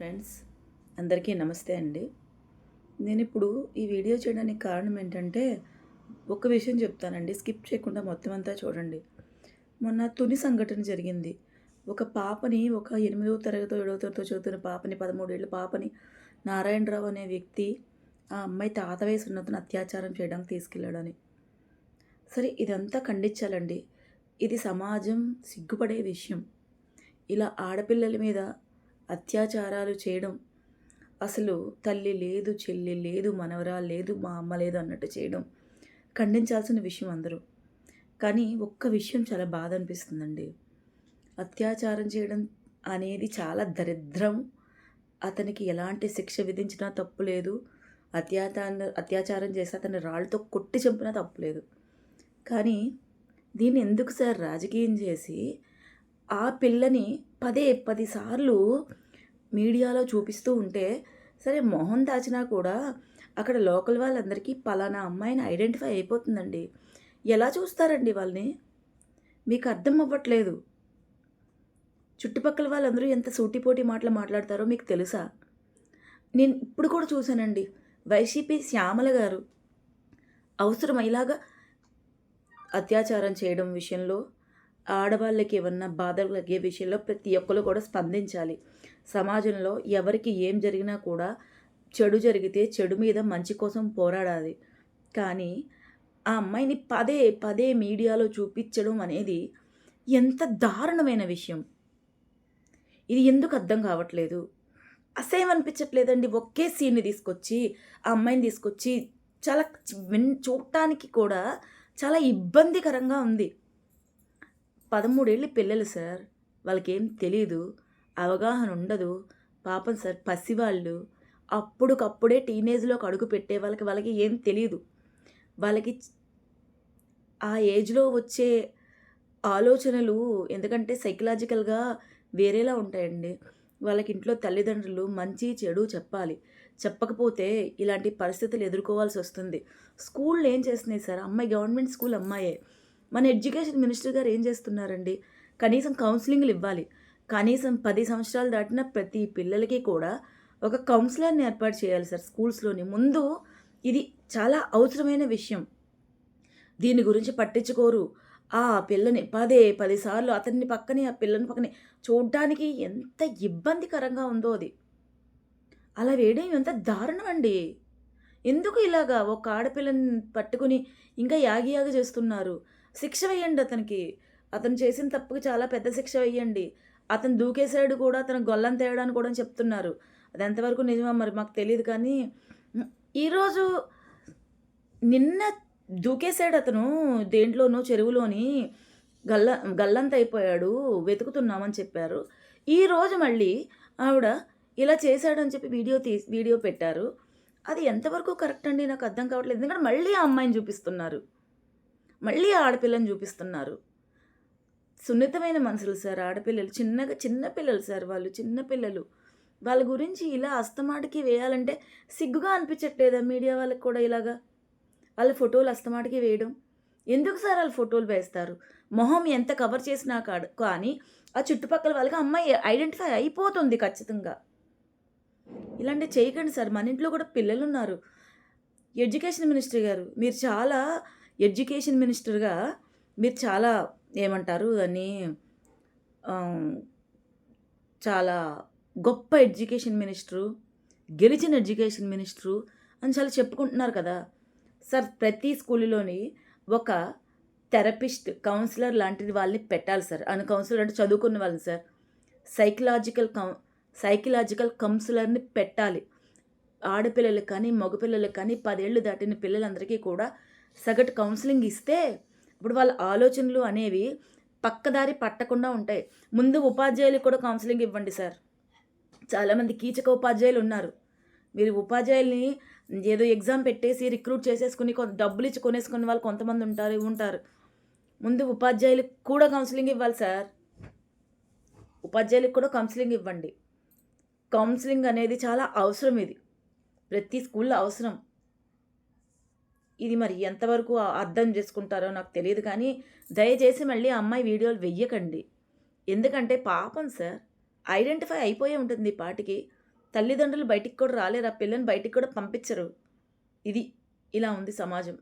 Friends అందరికీ నమస్తే అండి. నేను ఇప్పుడు ఈ వీడియో చేయడానికి కారణం ఏంటంటే ఒక విషయం చెప్తానండి. స్కిప్ చేయకుండా మొత్తం అంతా చూడండి. మొన్న తుని సంఘటన జరిగింది. ఒక పాపని ఒక ఎనిమిదవ తరగతి ఏడవ తరగతి చదువుతున్న పాపని పదమూడేళ్ళ పాపని నారాయణరావు అనే వ్యక్తి ఆ అమ్మాయి తాత వయసు ఉన్నతను అత్యాచారం చేయడానికి తీసుకెళ్ళాడని సరే ఇదంతా ఖండించాలండి. ఇది సమాజం సిగ్గుపడే విషయం. ఇలా ఆడపిల్లల మీద అత్యాచారాలు చేయడం. అసలు తల్లి లేదు చెల్లి లేదు మనవరా లేదు మా అమ్మ లేదు అన్నట్టు చేయడం. ఖండించాల్సిన విషయం అందరూ. కానీ ఒక్క విషయం చాలా బాధ అనిపిస్తుందండి. అత్యాచారం చేయడం అనేది చాలా దరిద్రం. అతనికి ఎలాంటి శిక్ష విధించినా తప్పు లేదు. అత్యాచారం అత్యాచారం చేసి అతన్ని రాళ్ళతో కొట్టి చంపినా తప్పు లేదు. కానీ దీన్ని ఎందుకు సార్ రాజకీయం చేసి ఆ పిల్లని పదే పదిసార్లు మీడియాలో చూపిస్తూ ఉంటే సరే మొహం దాచినా కూడా అక్కడ లోకల్ వాళ్ళందరికీ పలానా అమ్మాయిని ఐడెంటిఫై అయిపోతుందండి. ఎలా చూస్తారండి వాళ్ళని? మీకు అర్థం అవ్వట్లేదు. చుట్టుపక్కల వాళ్ళందరూ ఎంత సూటిపోటి మాటలు మాట్లాడతారో మీకు తెలుసా? నేను ఇప్పుడు కూడా చూశానండి. వైసీపీ శ్యామల గారు. అవసరం ఇలాగా అత్యాచారం చేయడం విషయంలో ఆడవాళ్ళకి ఏమన్నా బాధలు కలిగే విషయంలో ప్రతి ఒక్కరు కూడా స్పందించాలి. సమాజంలో ఎవరికి ఏం జరిగినా కూడా చెడు జరిగితే చెడు మీద మంచి కోసం పోరాడాలి. కానీ ఆ అమ్మాయిని పదే పదే మీడియాలో చూపించడం అనేది ఎంత దారుణమైన విషయం. ఇది ఎందుకు అర్థం కావట్లేదు? అసేం అనిపించట్లేదండి. ఒకే సీన్ని తీసుకొచ్చి ఆ అమ్మాయిని తీసుకొచ్చి చాలా విన్ చూడటానికి కూడా చాలా ఇబ్బందికరంగా ఉంది. పదమూడేళ్ళు పిల్లలు సార్. వాళ్ళకేం తెలియదు అవగాహన ఉండదు. పాపం సార్ పసివాళ్ళు. అప్పుడుకప్పుడే టీనేజ్లోకి అడుగు పెట్టే వాళ్ళకి వాళ్ళకి ఏం తెలియదు వాళ్ళకి ఆ ఏజ్లో వచ్చే ఆలోచనలు ఎందుకంటే సైకలాజికల్గా వేరేలా ఉంటాయండి. వాళ్ళకి ఇంట్లో తల్లిదండ్రులు మంచి చెడు చెప్పాలి. చెప్పకపోతే ఇలాంటి పరిస్థితులు ఎదుర్కోవాల్సి వస్తుంది. స్కూళ్ళు ఏం చేస్తున్నాయి సార్? అమ్మాయి గవర్నమెంట్ స్కూల్ అమ్మాయే. మన ఎడ్యుకేషన్ మినిస్టర్ గారు ఏం చేస్తున్నారండి? కనీసం కౌన్సిలింగ్లు ఇవ్వాలి. కనీసం పది సంవత్సరాలు దాటిన ప్రతి పిల్లలకి కూడా ఒక కౌన్సిలర్ని ఏర్పాటు చేయాలి సార్ స్కూల్స్లోని. ముందు ఇది చాలా అవసరమైన విషయం. దీని గురించి పట్టించుకోరు. ఆ పిల్లని పదే పదిసార్లు అతన్ని పక్కనే ఆ పిల్లని పక్కనే చూడ్డానికి ఎంత ఇబ్బందికరంగా ఉందో అది. అలా వేయడం ఎంత దారుణం అండి. ఎందుకు ఇలాగా ఒక ఆడపిల్లని పట్టుకుని ఇంకా యాగి యాగి చేస్తున్నారు? శిక్ష వేయండి అతనికి. అతను చేసిన తప్పుకి చాలా పెద్ద శిక్ష వేయండి. అతను దూకేశాడు కూడా అతను గొల్లం తేయడానికి కూడా చెప్తున్నారు. అది ఎంతవరకు నిజమో మరి మాకు తెలియదు కానీ ఈరోజు నిన్న దూకేశాడు అతను దేంట్లోనో చెరువులోని గల్ల గల్లంత అయిపోయాడు వెతుకుతున్నామని చెప్పారు. ఈరోజు మళ్ళీ ఆవిడ ఇలా చేశాడని చెప్పి వీడియో తీ వీడియో పెట్టారు. అది ఎంతవరకు కరెక్ట్ అండి? నాకు అర్థం కావట్లేదు. ఎందుకంటే మళ్ళీ ఆ అమ్మాయిని చూపిస్తున్నారు. మళ్ళీ ఆడపిల్లని చూపిస్తున్నారు. సున్నితమైన మనుషులు సార్ ఆడపిల్లలు చిన్నగా చిన్నపిల్లలు సార్ వాళ్ళు చిన్నపిల్లలు వాళ్ళ గురించి ఇలా అస్తమాటికి వేయాలంటే సిగ్గుగా అనిపించట్లేదా మీడియా వాళ్ళకి కూడా ఇలాగా? వాళ్ళ ఫోటోలు అస్తమాటికి వేయడం? ఎందుకు సార్ వాళ్ళు ఫోటోలు వేస్తారు? మొహం ఎంత కవర్ చేసినా కాడు కానీ ఆ చుట్టుపక్కల వాళ్ళకి అమ్మాయి ఐడెంటిఫై అయిపోతుంది ఖచ్చితంగా. ఇలాంటి చేయకండి సార్ మన ఇంట్లో కూడా పిల్లలు ఉన్నారు. ఎడ్యుకేషన్ మినిస్టర్ గారు మీరు చాలా ఎడ్యుకేషన్ మినిస్టర్గా మీరు చాలా ఏమంటారు దాన్ని చాలా గొప్ప ఎడ్యుకేషన్ మినిస్టరు గెలిచిన ఎడ్యుకేషన్ మినిస్టరు అని చాలా చెప్పుకుంటున్నారు కదా. సార్ ప్రతి స్కూల్లోని ఒక థెరపిస్ట్ కౌన్సిలర్ లాంటిది వాళ్ళని పెట్టాలి సార్. అని కౌన్సిలర్ అంటే చదువుకున్న వాళ్ళని సార్. సైకలాజికల్ కౌ సైకలాజికల్ కౌన్సిలర్ని పెట్టాలి. ఆడపిల్లలకు కానీ మగపిల్లలకు కానీ పదేళ్ళు దాటిన పిల్లలందరికీ కూడా సగటు కౌన్సిలింగ్ ఇస్తే ఇప్పుడు వాళ్ళ ఆలోచనలు అనేవి పక్కదారి పట్టకుండా ఉంటాయి. ముందు ఉపాధ్యాయులకు కూడా కౌన్సిలింగ్ ఇవ్వండి సార్. చాలామంది కీచక ఉపాధ్యాయులు ఉన్నారు. మీరు ఉపాధ్యాయుల్ని ఏదో ఎగ్జామ్ పెట్టేసి రిక్రూట్ చేసేసుకుని కొంత డబ్బులు ఇచ్చి కొనేసుకునే వాళ్ళు కొంతమంది ఉంటారు ఉంటారు. ముందు ఉపాధ్యాయులకు కూడా కౌన్సిలింగ్ ఇవ్వాలి సార్. ఉపాధ్యాయులకు కూడా కౌన్సిలింగ్ ఇవ్వండి. కౌన్సిలింగ్ అనేది చాలా అవసరం ఇది. ప్రతి స్కూల్లో అవసరం. ఇది మరి ఎంతవరకు అర్థం చేసుకుంటారో నాకు తెలియదు కానీ దయచేసి మళ్ళీ అమ్మాయి వీడియోలు వెయ్యకండి. ఎందుకంటే పాపం సార్ ఐడెంటిఫై అయిపోయి ఉంటుంది ఈ పాటికి. తల్లిదండ్రులు బయటికి కూడా రాలేరు ఆ పిల్లని బయటికి కూడా పంపించరు. ఇది ఇలా ఉంది సమాజం.